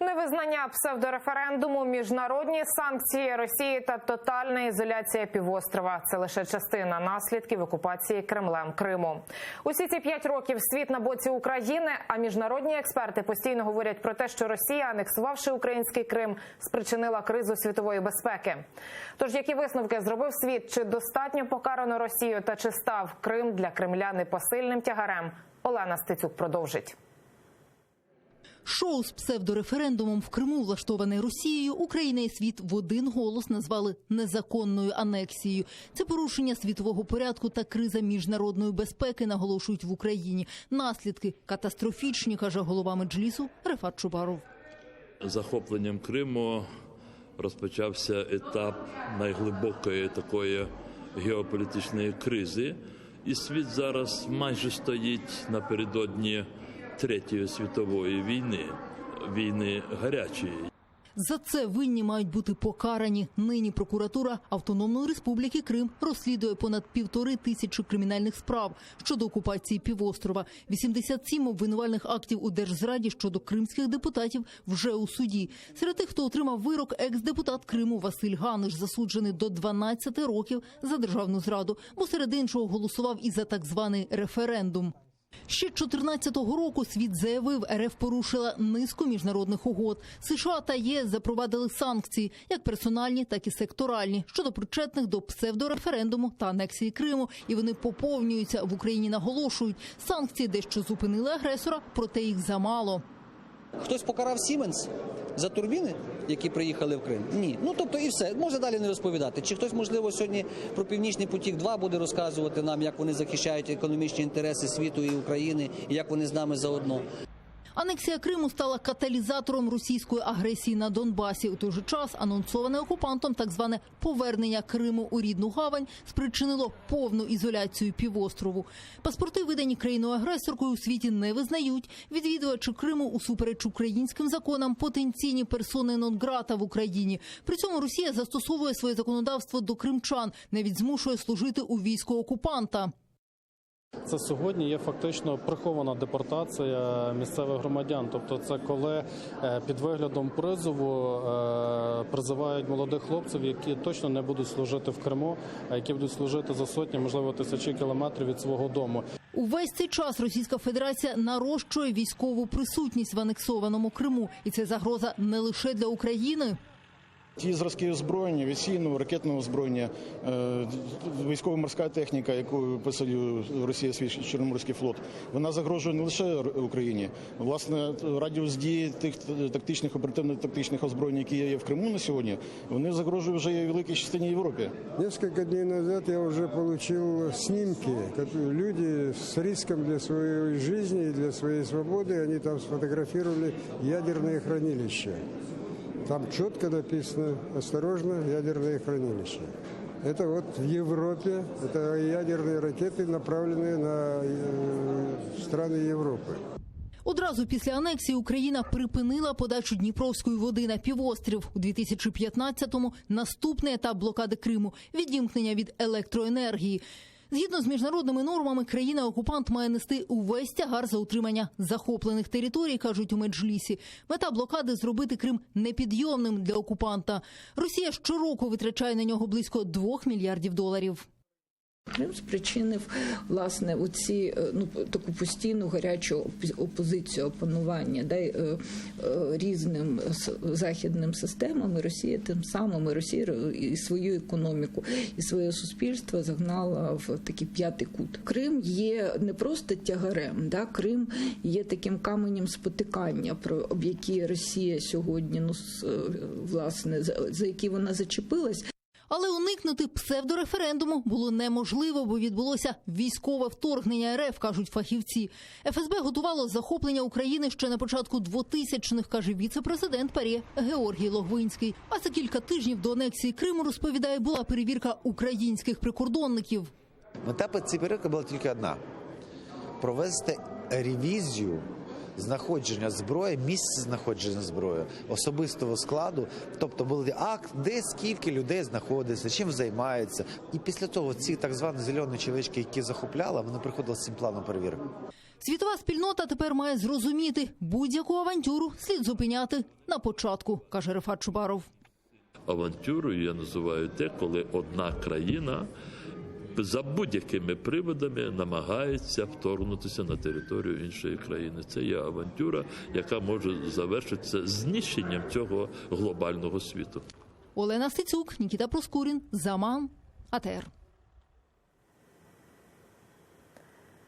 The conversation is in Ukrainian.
Невизнання псевдореферендуму, міжнародні санкції Росії та тотальна ізоляція півострова це лише частина наслідків окупації Кремлем Криму. Усі ці п'ять років світ на боці України. А міжнародні експерти постійно говорять про те, що Росія, анексувавши український Крим, спричинила кризу світової безпеки. Тож які висновки зробив світ? Чи достатньо покарано Росію та чи став Крим для Кремля непосильним тягарем? Олена Стецюк продовжить. Шоу з псевдореферендумом в Криму, влаштоване Росією, Україна і світ в один голос назвали незаконною анексією. Це порушення світового порядку та криза міжнародної безпеки, наголошують в Україні. Наслідки катастрофічні, каже голова меджлісу Рефат Чубаров. захопленням Криму розпочався етап найглибокої такої геополітичної кризи, і світ зараз майже стоїть напередодні третьої світової війни, війни гарячої. За це винні мають бути покарані. Нині прокуратура Автономної Республіки Крим розслідує понад півтори тисячі кримінальних справ щодо окупації півострова. 87 обвинувальних актів у держзраді щодо кримських депутатів вже у суді. Серед тих, хто отримав вирок, екс-депутат Криму Василь Ганиш засуджений до 12 років за державну зраду, бо серед іншого голосував і за так званий референдум. Ще 14-го року світ заявив, РФ порушила низку міжнародних угод. США та ЄС запровадили санкції, як персональні, так і секторальні, щодо причетних до псевдореферендуму та анексії Криму. І вони поповнюються в Україні. Наголошують, санкції дещо зупинили агресора, проте їх замало. Хтось покарав Сіменс за турбіни, які приїхали в Крим? Ні. Ну тобто і все. Може далі не розповідати. Чи хтось, можливо, сьогодні про Північний потік 2 буде розказувати нам, як вони захищають економічні інтереси світу і України, і як вони з нами заодно. Анексія Криму стала каталізатором російської агресії на Донбасі. У той же час анонсоване окупантом так зване повернення Криму у рідну гавань спричинило повну ізоляцію півострову. Паспорти, видані країною агресоркою, у світі не визнають. Відвідувачі Криму усупереч українським законам потенційні персони нон-грата в Україні. При цьому Росія застосовує своє законодавство до кримчан, навіть змушує служити у війську окупанта. Це сьогодні є фактично прихована депортація місцевих громадян. Тобто, це коли е, під виглядом призову е, призивають молодих хлопців, які точно не будуть служити в Криму, а які будуть служити за сотні, можливо, тисячі кілометрів від свого дому. Увесь цей час Російська Федерація нарощує військову присутність в анексованому Криму, і це загроза не лише для України. Ті зразки озброєння, авіаційного, ракетного озброєння, е, військово-морська техніка, яку посадив Росія свій Чорноморський флот, вона загрожує не лише Україні. Власне, радіус дії тих тактичних оперативно-тактичних озброєнь, які є в Криму на сьогодні, вони загрожують вже і великій частині Європи. Несколько дней назад я уже получил снимки. которые Люди с риском для своей жизни и для своей свободы, они там сфотографировали ядерные хранилища. Там четко написано «Осторожно, ядерные хранилища». Это вот в Европе, это ядерные ракеты, направленные на э, страны Европы. Одразу після анексії Україна припинила подачу Дніпровської води на півострів у 2015-му Наступний етап блокади Криму відімкнення від електроенергії. Згідно з міжнародними нормами, країна-окупант має нести увесь тягар за утримання захоплених територій, кажуть у меджлісі. Мета блокади зробити Крим непідйомним для окупанта. Росія щороку витрачає на нього близько 2 мільярдів доларів. Крим спричинив власне оці е, ну таку постійну гарячу опозицію опанування да, е, е, різним західним системам. І Росія тим самим і Росія і свою економіку, і своє суспільство загнала в такий п'ятий кут. Крим є не просто тягарем, да Крим є таким каменем спотикання, про об які Росія сьогодні ну власне за які вона зачепилась. Але уникнути псевдореферендуму було неможливо, бо відбулося військове вторгнення РФ, кажуть фахівці. ФСБ готувало захоплення України ще на початку 2000-х, каже віце-президент ПАРЄ Георгій Логвинський. А за кілька тижнів до анексії Криму розповідає, була перевірка українських прикордонників. Мета цієї перевірки була тільки одна: провести ревізію знаходження зброї, місце знаходження зброї, особистого складу. Тобто були акт, де скільки людей знаходиться, чим займаються. І після того ці так звані зелені чоловічки, які захопляли, вони приходили з цим планом перевірки. Світова спільнота тепер має зрозуміти будь-яку авантюру слід зупиняти на початку, каже Рефат Чубаров. Авантюрою я називаю те, коли одна країна за будь-якими приводами намагається вторгнутися на територію іншої країни. Це є авантюра, яка може завершитися знищенням цього глобального світу. Олена Стецюк, Нікіта Проскурін, Заман, АТР.